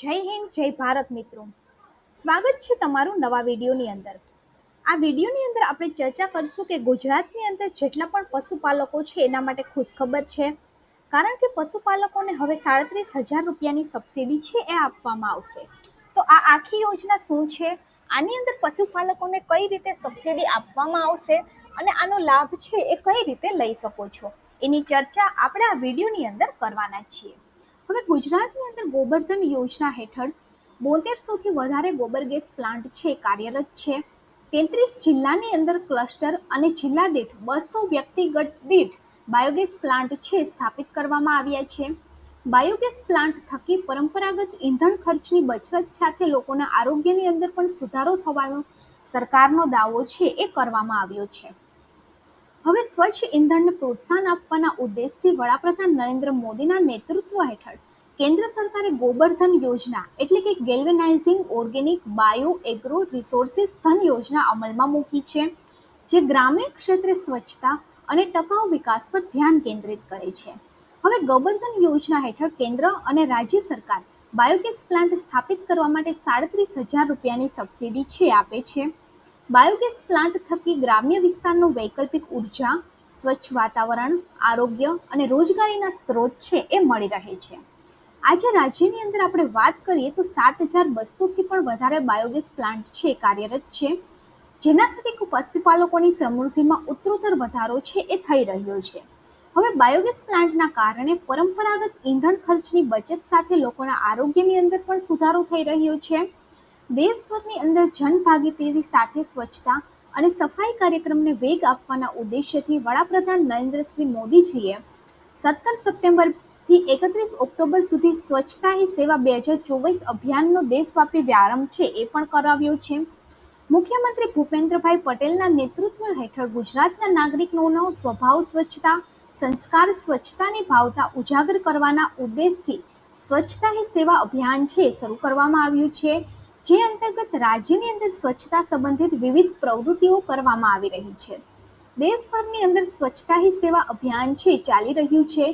જય હિન્દ, જય ભારત મિત્રો. સ્વાગત છે તમારું નવા વિડીયોની અંદર. આ વિડીયોની અંદર આપણે ચર્ચા કરીશું કે ગુજરાતની અંદર જેટલા પણ પશુપાલકો છે એના માટે ખુશખબર છે. કારણ કે પશુપાલકોને હવે સાડત્રીસ હજાર રૂપિયાની સબસિડી છે એ આપવામાં આવશે. તો આ આખી યોજના શું છે? આની અંદર પશુપાલકોને કઈ રીતે સબસિડી આપવામાં આવશે? અને આનો લાભ છે એ કઈ રીતે લઈ શકો છો? એની ચર્ચા આપણે આ વિડીયોની અંદર કરવાના છીએ. હવે ગુજરાતની અંદર ગોબરધન યોજના હેઠળ બોતેરસોથી વધારે ગોબર ગેસ પ્લાન્ટ છે, કાર્યરત છે. તેત્રીસ જિલ્લાની અંદર ક્લસ્ટર અને જિલ્લા દીઠ બસો વ્યક્તિગત દીઠ બાયોગેસ પ્લાન્ટ છે, સ્થાપિત કરવામાં આવ્યા છે. બાયોગેસ પ્લાન્ટ થકી પરંપરાગત ઈંધણ ખર્ચની બચત સાથે લોકોના આરોગ્યની અંદર પણ સુધારો થવાનો સરકારનો દાવો છે, એ કરવામાં આવ્યો છે. હવે સ્વચ્છ ઇંધણને પ્રોત્સાહન આપવાના ઉદ્દેશથી વડાપ્રધાન નરેન્દ્ર મોદીના નેતૃત્વ હેઠળ કેન્દ્ર સરકારે ગોબરધન યોજના એટલે કે galvanizing organic bio agro resources ધન યોજના અમલમાં મૂકી છે, જે ગ્રામીણ ક્ષેત્રે સ્વચ્છતા અને ટકાઉ વિકાસ પર ધ્યાન કેન્દ્રિત કરે છે. હવે ગોબરધન યોજના હેઠળ કેન્દ્ર અને રાજ્ય સરકાર બાયોગેસ પ્લાન્ટ સ્થાપિત કરવા માટે સાડત્રીસ હજાર રૂપિયાની સબસિડી છે, આપે છે. બાયોગેસ પ્લાન્ટ થકી ગ્રામ્ય વિસ્તારનું વૈકલ્પિક ઊર્જા, સ્વચ્છ વાતાવરણ, આરોગ્ય અને રોજગારીના સ્ત્રોત છે એ મળી રહે છે. આજે રાજ્યની અંદર આપણે વાત કરીએ તો સાત હજાર બસોથી પણ વધારે બાયોગેસ પ્લાન્ટ છે કાર્યરત છે. જેના થકી પશુપાલકોની સમૃદ્ધિમાં ઉત્તરોત્તર વધારો છે એ થઈ રહ્યો છે. હવે બાયોગેસ પ્લાન્ટના કારણે પરંપરાગત ઈંધણ ખર્ચની બચત સાથે લોકોના આરોગ્યની અંદર પણ સુધારો થઈ રહ્યો છે. દેશભરની અંદર જનભાગીદારી સાથે સ્વચ્છતા અને સફાઈ કાર્યક્રમને વેગ આપવાના ઉદ્દેશ્યથી વડાપ્રધાન નરેન્દ્ર મોદીજીએ સત્તર સપ્ટેમ્બરથી એકત્રીસ ઓક્ટોબર સુધી સ્વચ્છતા હી સેવા બે હજાર ચોવીસ અભિયાનનો દેશવ્યાપી પ્રારંભ છે એ પણ કરાવ્યો છે. મુખ્યમંત્રી ભૂપેન્દ્રભાઈ પટેલના નેતૃત્વ હેઠળ ગુજરાતના નાગરિકોનો સ્વભાવ સ્વચ્છતા, સંસ્કાર સ્વચ્છતાની ભાવતા ઉજાગર કરવાના ઉદ્દેશથી સ્વચ્છતા હી સેવા અભિયાન છે શરૂ કરવામાં આવ્યું છે. જે અંતર્ગત રાજ્યની અંદર સ્વચ્છતા સંબંધિત વિવિધ પ્રવૃત્તિઓ કરવામાં આવી રહી છે. દેશભરની અંદર સ્વચ્છતા હી સેવા અભિયાન છે, ચાલી રહ્યું છે.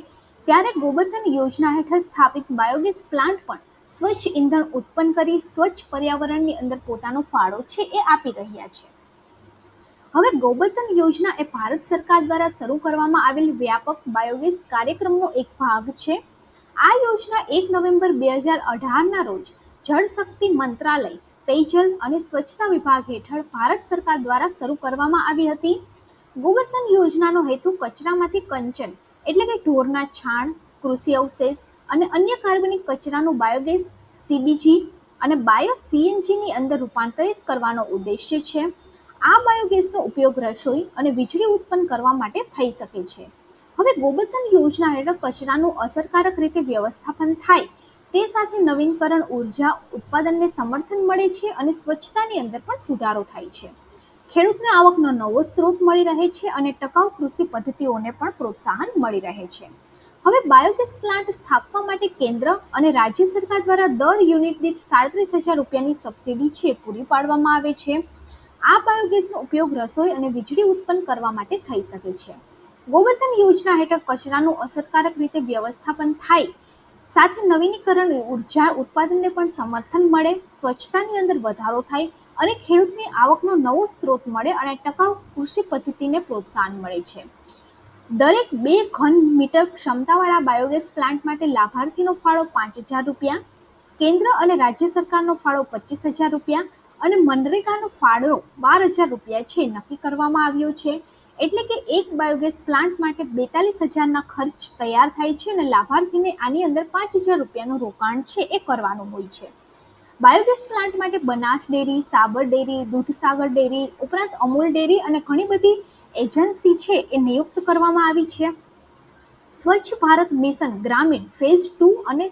ત્યારે ગોબરધન યોજના હેઠળ સ્થાપિત બાયોગેસ પ્લાન્ટ પણ સ્વચ્છ ઇંધણ ઉત્પન્ન કરી સ્વચ્છ પર્યાવરણની અંદર પોતાનો ફાળો છે એ આપી રહ્યા છે. હવે ગોબરધન યોજના એ ભારત સરકાર દ્વારા શરૂ કરવામાં આવેલ વ્યાપક બાયોગેસ કાર્યક્રમનો એક ભાગ છે. આ યોજના એક નવેમ્બર બે હજાર અઢારના રોજ જળ શક્તિ મંત્રાલય, પેયજલ અને સ્વચ્છતા વિભાગ હેઠળ ભારત સરકાર દ્વારા શરૂ કરવામાં આવી હતી. ગોવર્ધન યોજનાનો હેતુ કચરામાંથી કંચન, એટલે કે ઢોરના છાણ, કૃષિ અવશેષ અને અન્ય કાર્બનિક કચરાનું બાયોગેસ, સીબીજી અને બાયો સીએનજીની અંદર રૂપાંતરિત કરવાનો ઉદ્દેશ્ય છે. આ બાયોગેસનો ઉપયોગ રસોઈ અને વીજળી ઉત્પન્ન કરવા માટે થઈ શકે છે. હવે ગોબર્ધન યોજના હેઠળ કચરાનું અસરકારક રીતે વ્યવસ્થાપન થાય તે સાથે નવીનકરણ, ઊર્જા ઉત્પાદનને સમર્થન મળે છે અને સ્વચ્છતાની અંદર પણ સુધારો થાય છે. ખેડૂતને આવકનો નવો સ્ત્રોત મળી રહે છે અને ટકાઉ કૃષિ પદ્ધતિઓને પણ પ્રોત્સાહન મળી રહે છે. હવે બાયોગેસ પ્લાન્ટ સ્થાપવા માટે કેન્દ્ર અને રાજ્ય સરકાર દ્વારા દર યુનિટ દીઠ સાડત્રીસ હજાર રૂપિયાની સબસિડી છે પૂરી પાડવામાં આવે છે. આ બાયોગેસનો ઉપયોગ રસોઈ અને વીજળી ઉત્પન્ન કરવા માટે થઈ શકે છે. ગોવર્ધન યોજના હેઠળ કચરાનું અસરકારક રીતે વ્યવસ્થાપન થાય સાથે નવીનીકરણ ઊર્જા ઉત્પાદનને પણ સમર્થન મળે, સ્વચ્છતાની અંદર વધારો થાય અને ખેડૂતની આવકનો નવો સ્ત્રોત મળે અને ટકાઉ કૃષિ પદ્ધતિને પ્રોત્સાહન મળે છે. દરેક બે ઘન મીટર ક્ષમતાવાળા બાયોગેસ પ્લાન્ટ માટે લાભાર્થીનો ફાળો પાંચ હજાર રૂપિયા, કેન્દ્ર અને રાજ્ય સરકારનો ફાળો પચીસ હજાર રૂપિયા અને મનરેગાનો ફાળો બાર હજાર રૂપિયા છે, નક્કી કરવામાં આવ્યો છે. એટલે કે એક બાયોગેસ પ્લાન્ટ માટે બેતાલીસ હજારના ખર્ચ તૈયાર થાય છે અને લાભાર્થીને આની અંદર પાંચ હજાર રૂપિયાનું રોકાણ છે એ કરવાનું હોય છે. બાયોગેસ પ્લાન્ટ માટે Banas dairy, Sabar dairy, Dudhsagar dairy, ઉપરાંત અમૂલ ડેરી અને ઘણી બધી એજન્સી છે એ નિયુક્ત કરવામાં આવી છે. Swachh Bharat mission Gramin phase two અને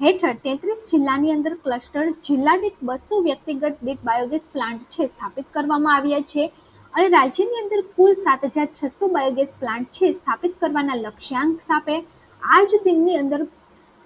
હેઠળ તેત્રીસ જિલ્લાની અંદર ક્લસ્ટર જિલ્લા દીઠ બસો વ્યક્તિગત દીઠ બાયોગેસ પ્લાન્ટ છે સ્થાપિત કરવામાં આવ્યા છે. અને રાજ્યની અંદર કુલ સાત હજાર છસો બાયોગેસ પ્લાન્ટ છે, સ્થાપિત કરવાના લક્ષ્યાંક સાપે આ જ દિનની અંદર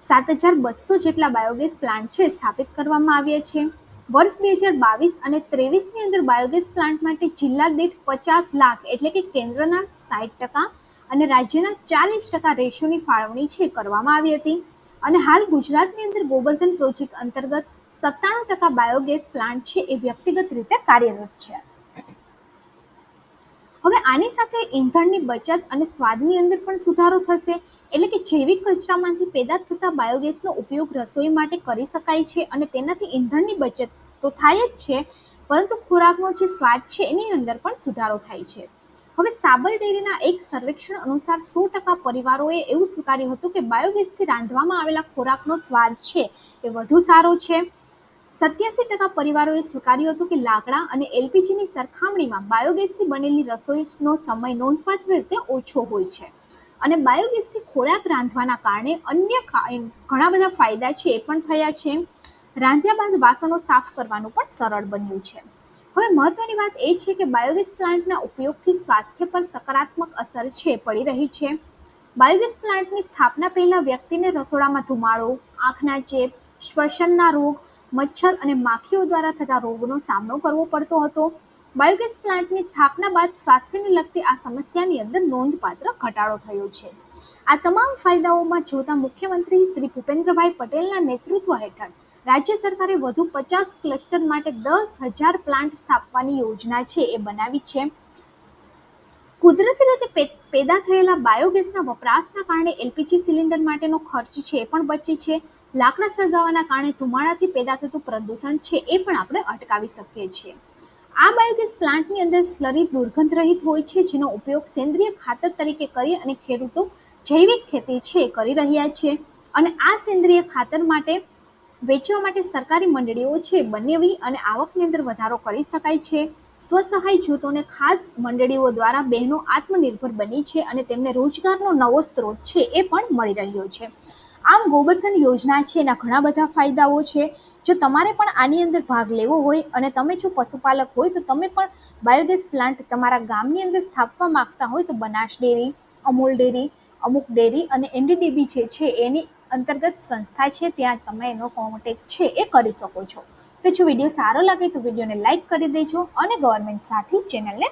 સાત હજાર બસો જેટલા બાયોગેસ પ્લાન્ટ છે, સ્થાપિત કરવામાં આવ્યા છે. વર્ષ બે હજાર બાવીસ અને ત્રેવીસની અંદર બાયોગેસ પ્લાન્ટ માટે જિલ્લા દીઠ પચાસ લાખ એટલે કે કેન્દ્રના સાઠ ટકા અને રાજ્યના ચાલીસ ટકા રેશિયોની ફાળવણી છે, કરવામાં આવી હતી. અને હાલ ગુજરાતની અંદર ગોબર્ધન પ્રોજેક્ટ અંતર્ગત સત્તાણું ટકા બાયોગેસ પ્લાન્ટ છે, એ વ્યક્તિગત રીતે કાર્યરત છે. હવે આની સાથે ઈંધણની બચત અને સ્વાદની અંદર પણ સુધારો થશે. એટલે કે જૈવિક કચરામાંથી પેદા થતા બાયોગેસનો ઉપયોગ રસોઈ માટે કરી શકાય છે અને તેનાથી ઈંધણની બચત તો થાય જ છે, પરંતુ ખોરાકનો જે સ્વાદ છે એની અંદર પણ સુધારો થાય છે. હવે સાબર ડેરીના એક સર્વેક્ષણ અનુસાર સો ટકા પરિવારોએ એવું સ્વીકાર્યું હતું કે બાયોગેસથી રાંધવામાં આવેલા ખોરાકનો સ્વાદ છે એ વધુ સારો છે. સત્યાસી ટકા પરિવારોએ સ્વીકાર્યું હતું કે લાકડા અને એલપીજીની સરખામણીમાં બાયોગેસથી બનેલી રસોઈનો સમય નોંધપાત્ર રીતે ઓછો હોય છે. અને બાયોગેસથી ખોરાક રાંધવાના કારણે અન્ય ઘણા બધા ફાયદા છે એ પણ થયા છે. રાંધ્યા બાદ વાસણો સાફ કરવાનું પણ સરળ બન્યું છે. હવે મહત્વની વાત એ છે કે બાયોગેસ પ્લાન્ટના ઉપયોગથી સ્વાસ્થ્ય પર સકારાત્મક અસર છે, પડી રહી છે. બાયોગેસ પ્લાન્ટની સ્થાપના પહેલાં વ્યક્તિને રસોડામાં ધુમાડો, આંખના ચેપ, શ્વસનના રોગ મચ્છર અને માખીઓ દ્વારા થતા રોગનો સામનો કરવો પડતો હતો. બાયોગેસ પ્લાન્ટની સ્થાપના બાદ સ્વાસ્થ્યને લગતી આ સમસ્યાની અંદર નોંધપાત્ર ઘટાડો થયો છે. આ તમામ ફાયદાઓમાં જોતા મુખ્યમંત્રી શ્રી ભૂપેન્દ્રભાઈ પટેલના નેતૃત્વ હેઠળ રાજ્ય સરકારે વધુ પચાસ ક્લસ્ટર માટે દસ હજાર પ્લાન્ટ સ્થાપવાની યોજના છે એ બનાવી છે. કુદરતી રીતે પેદા થયેલા બાયોગેસના વપરાશના કારણે એલપીજી સિલિન્ડર માટેનો ખર્ચ છે એ પણ બચે છે. લાકડા સળગાવવાના કારણે ધુમાડાથી પેદા થતું પ્રદૂષણ છે એ પણ આપણે અટકાવી શકીએ છીએ. આ બાયોગેસ પ્લાન્ટની અંદર સ્લરી દુર્ગંધ રહિત હોય છે, જેનો ઉપયોગ સેન્દ્રિય ખાતર તરીકે કરી અને ખેડૂતો જૈવિક ખેતી છે કરી રહ્યા છે. અને આ સેન્દ્રિય ખાતર માટે વેચવા માટે સરકારી મંડળીઓ છે બનાવી અને આવકની અંદર વધારો કરી શકાય છે. સ્વસહાય જૂથોને ખાદ મંડળીઓ દ્વારા બહેનો આત્મનિર્ભર બની છે અને તેમને રોજગારનો નવો સ્ત્રોત છે એ પણ મળી રહ્યો છે. આમ ગોબર્ધન યોજના છે, એના ઘણા બધા ફાયદાઓ છે. જો તમારે પણ આની અંદર ભાગ લેવો હોય અને તમે જો પશુપાલક હોય, તો તમે પણ બાયોગેસ પ્લાન્ટ તમારા ગામની અંદર સ્થાપવા માગતા હોય, તો બનાસ ડેરી, અમૂલ ડેરી, અમુક ડેરી અને એનડીડીબી જે છે, એની અંતર્ગત સંસ્થા છે, ત્યાં તમે એનો કોન્ટેક્ટ છે, એ કરી શકો છો. તો જો વીડિયો સારો લાગે, તો વિડીયોને લાઇક કરી દેજો અને ગવર્મેન્ટ સાથે ચેનલને